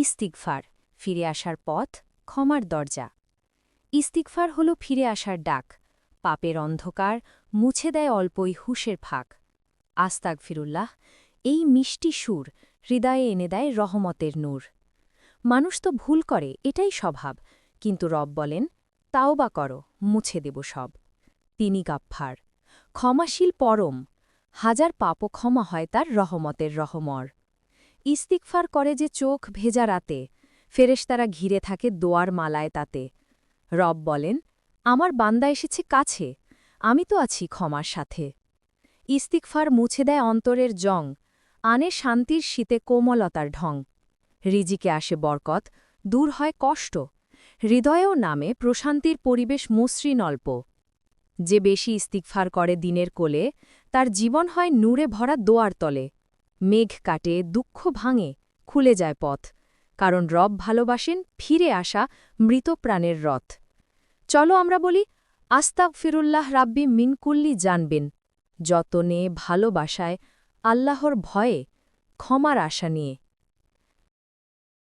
ইস্তিকফার ফিরে আসার পথ, ক্ষমার দরজা। ইস্তিকফার হল ফিরে আসার ডাক, পাপের অন্ধকার মুছে দেয় অল্পই হুশের ফাঁক। আস্তাক ফিরুল্লাহ এই মিষ্টি সুর হৃদয়ে এনে দেয় রহমতের নূর। মানুষ তো ভুল করে, এটাই স্বভাব, কিন্তু রব বলেন তাও বা করো, মুছে দেব সব। তিনি গাফফার, ক্ষমাশীল পরম, হাজার পাপও ক্ষমা হয় তার রহমতের রহমর। ইস্তিকফার করে যে চোখ ভেজা রাতে, ফেরেশতারা ঘিরে থাকে দোয়ার মালায় তাতে। রব বলেন, আমার বান্দা এসেছে কাছে, আমি তো আছি ক্ষমার সাথে। ইস্তিকফার মুছে দেয় অন্তরের জং, আনে শান্তির শীতে কোমলতার ঢং। রিজিকে আসে বরকত, দূর হয় কষ্ট, হৃদয়েও নামে প্রশান্তির পরিবেশ মসৃণ অল্প। যে বেশি ইস্তিকফার করে দিনের কোলে, তার জীবন হয় নূরে ভরা দোয়ার তলে। মেঘ কাটে, দুঃখ ভাঙে, খুলে যায় পথ। কারণ রব ভালোবাসেন ফিরে আসা মৃত প্রাণের রথ। চলো আমরা বলি আস্তাক ফিরুল্লাহ রাব্বি মিনকুল্লি জানবেন। যতনে ভালোবাসায় আল্লাহর ভয়ে ক্ষমার আশা নিয়ে।